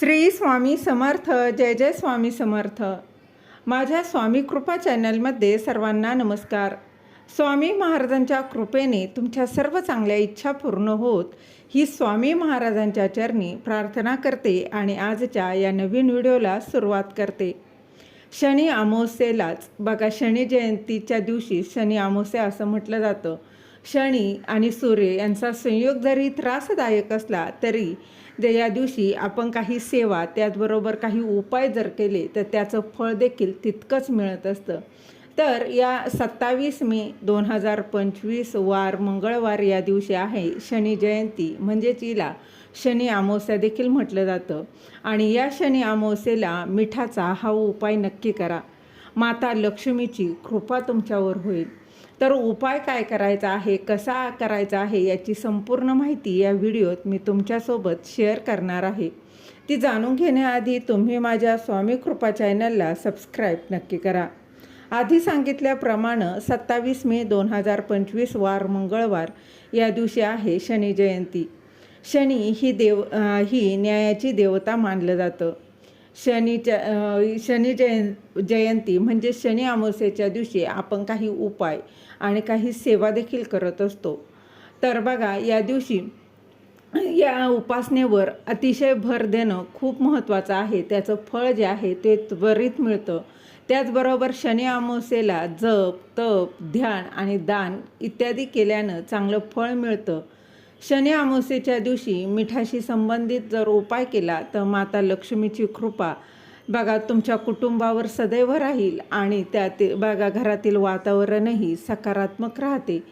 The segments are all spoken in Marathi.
श्री स्वामी समर्थ जय जय स्वामी समर्थ. माझ्या स्वामी कृपा चॅनलमध्ये सर्वांना नमस्कार. स्वामी महाराजांच्या कृपेने तुमच्या सर्व चांगल्या इच्छा पूर्ण होत ही स्वामी महाराजांच्या चरणी प्रार्थना करते आणि आजच्या या नवीन व्हिडिओला सुरुवात करते. शनी अमावस्येलाच बघा शनी जयंतीच्या दिवशी शनी अमावस्या असं म्हटलं जातं. शनी आणि सूर्य यांचा संयोग जरी त्रासदायक असला तरी जे या दिवशी आपण काही सेवा त्याचबरोबर काही उपाय जर केले तर त्याचं फळ देखील तितकंच मिळत असतं. तर या सत्तावीस मे दोन हजार पंचवीस वार मंगळवार या दिवशी आहे शनी जयंती. म्हणजेच हिला शनी अमावस्या देखील म्हटलं जातं. आणि या शनी अमावस्येला मिठाचा हा उपाय नक्की करा. माता लक्ष्मीची कृपा तुमच्यावर होईल. तर उपाय काय करायचा आहे कसा करायचा आहे याची संपूर्ण माहिती या व्हिडिओत मी तुमच्यासोबत शेअर करणार आहे. ती जाणून घेण्याआधी तुम्ही माझ्या स्वामी कृपा चॅनलला सबस्क्राईब नक्की करा. आधी सांगितल्याप्रमाणे सत्तावीस मे दोन हजार पंचवीस वार मंगळवार या दिवशी आहे शनी जयंती. शनी ही देव ही न्यायाची देवता मानलं जातं. शनीच्या शनी जयं जयंती म्हणजे शनी अमावस्येच्या दिवशी आपण काही उपाय आणि काही सेवा देखील करत असतो. तर बघा या दिवशी या उपासनेवर अतिशय भर देणं खूप महत्त्वाचं आहे. त्याचं फळ जे आहे ते त्वरित मिळतं. त्याचबरोबर शनी अमावस्येला जप तप ध्यान आणि दान इत्यादी केल्यानं चांगलं फळ मिळतं. शनी अमावस्येच्या दिवशी मिठाशी संबंधित जर उपाय केला तर माता लक्ष्मीची कृपा. बघा तुमच्या कुटुंबावर सदैव राहील आणि त्यातील बघा घरातील वातावरणही सकारात्मक राहते.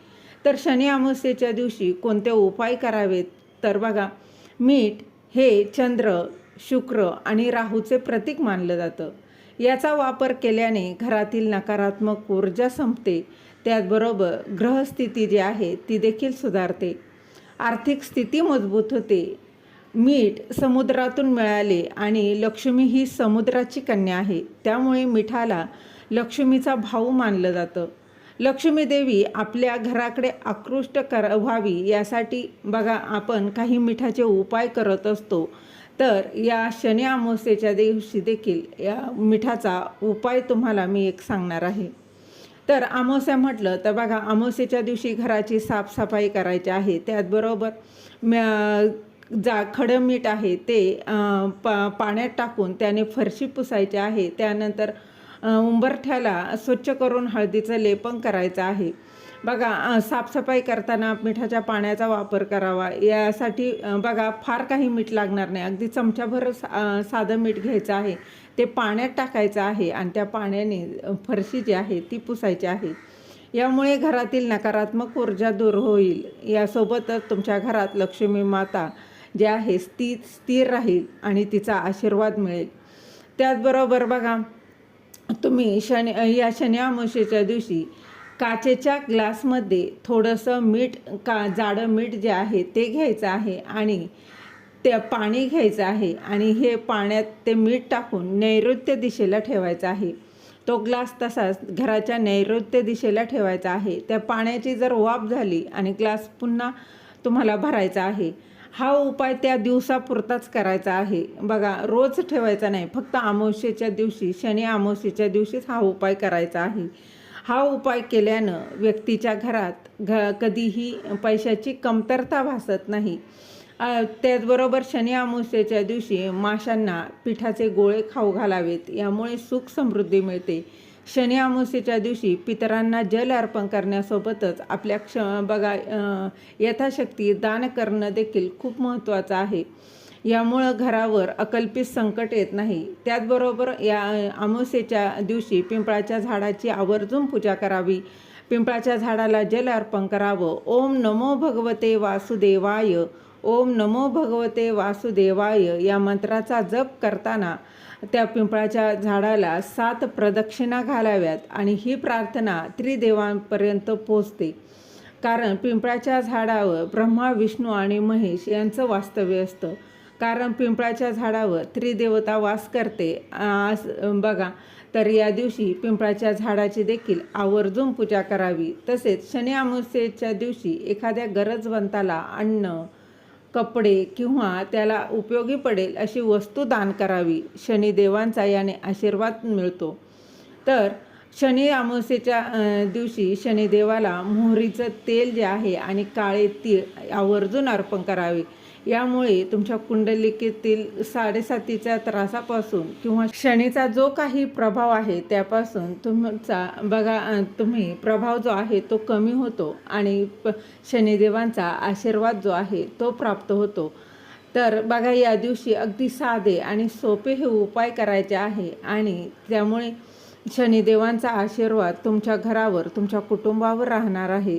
तर शनी अमावस्येच्या दिवशी कोणते उपाय करावेत? तर बघा मीठ हे चंद्र शुक्र आणि राहूचे प्रतीक मानलं जातं. याचा वापर केल्याने घरातील नकारात्मक ऊर्जा संपते. त्याचबरोबर ग्रहस्थिती जी आहे ती देखील सुधारते. आर्थिक स्थिती मजबूत होते. मीठ समुद्रातून मिळाले आणि लक्ष्मी ही समुद्राची कन्या आहे. त्यामुळे मिठाला लक्ष्मीचा भाऊ मानलं जातं. लक्ष्मी देवी आपल्या घराकडे आकृष्ट कर व्हावी यासाठी बघा आपण काही मिठाचे उपाय करत असतो. तर या शनी अमावस्येच्या दिवशी देखील या मिठाचा उपाय तुम्हाला मी एक सांगणार आहे. तर अमावस्या म्हटलं तर बघा अमावस्येच्या दिवशी घराची साफसफाई करायची आहे. त्याचबरोबर जा खडं मीठ आहे ते पा पाण्यात टाकून त्याने फरशी पुसायची आहे. त्यानंतर उंबरठ्याला स्वच्छ करून हळदीचं लेपन करायचं आहे. बघा साफसफाई करताना मिठाच्या पाण्याचा वापर करावा यासाठी बघा फार काही मीठ लागणार नाही. अगदी चमच्याभर सा- साधं मीठ घ्यायचं आहे. ते पाण्यात टाकायचं आहे आणि त्या पाण्याने फरशी जी आहे ती पुसायची आहे. यामुळे घरातील नकारात्मक ऊर्जा दूर होईल. यासोबतच तुमच्या घरात लक्ष्मी माता जी आहे ती स्थिर राहील आणि तिचा आशीर्वाद मिळेल. त्याचबरोबर बघा तुम्ही शनी या शनी अमावस्येच्या दिवशी काचेच्या ग्लासमध्ये थोडंसं मीठ का जाडं मीठ जे आहे ते घ्यायचं आहे आणि ते पाणी घ्यायचं आहे आणि हे पाण्यात ते मीठ टाकून नैऋत्य दिशेला ठेवायचं आहे. तो ग्लास तसाच घराच्या नैऋत्य दिशेला ठेवायचा आहे. त्या पाण्याची जर वाफ झाली आणि ग्लास पुन्हा तुम्हाला भरायचा आहे हा उपाय त्या दिवसापुरताच करायचा आहे. बघा रोज ठेवायचा नाही फक्त अमावस्येच्या दिवशी शनी अमावस्येच्या दिवशीच हा उपाय करायचा आहे. हा उपाय केल्यानं व्यक्तीच्या घरात घ कधीही पैशाची कमतरता भासत नाही. त्याचबरोबर शनी अमावस्येच्या दिवशी माशांना पिठाचे गोळे खाऊ घालावेत. यामुळे सुख समृद्धी मिळते. शनी अमावस्येच्या दिवशी पितरांना जल अर्पण करण्यासोबतच आपल्या क्ष बघा यथाशक्ती दान करणं देखील खूप महत्त्वाचं आहे. यामुळं घरावर अकल्पित संकट येत नाही. त्याचबरोबर या अमावस्येच्या दिवशी पिंपळाच्या झाडाची आवर्जून पूजा करावी. पिंपळाच्या झाडाला जल अर्पण करावं. ओम नमो भगवते वासुदेवाय. ओम नमो भगवते वासुदेवाय या मंत्राचा जप करताना त्या पिंपळाच्या झाडाला सात प्रदक्षिणा घालाव्यात आणि ही प्रार्थना त्रिदेवांपर्यंत पोचते कारण पिंपळाच्या झाडावर ब्रह्मा विष्णू आणि महेश यांचं वास्तव्य असतं. कारण पिंपळाच्या झाडावर त्रिदेवता वास करते. आज बघा तर या दिवशी पिंपळाच्या झाडाची देखील आवर्जून पूजा करावी. तसेच शनी अमावस्येच्या दिवशी एखाद्या गरजवंताला अन्न कपडे किंवा त्याला उपयोगी पडेल अशी वस्तू दान करावी. शनिदेवांचा याने आशीर्वाद मिळतो. तर शनी अमावस्येच्या दिवशी शनिदेवाला मोहरीचं तेल जे आहे आणि काळे तीळ आवर्जून अर्पण करावे. यामुळे तुमच्या कुंडलिकेतील साडेसातीच्या त्रासापासून किंवा शनीचा जो काही प्रभाव आहे त्यापासून तुमचा बघा तुम्ही प्रभाव जो आहे तो कमी होतो आणि प शनिदेवांचा आशीर्वाद जो आहे तो प्राप्त होतो. तर बघा या दिवशी अगदी साधे आणि सोपे हे उपाय करायचे आहे आणि त्यामुळे शनिदेवांचा आशीर्वाद तुमच्या घरावर तुमच्या कुटुंबावर राहणार आहे.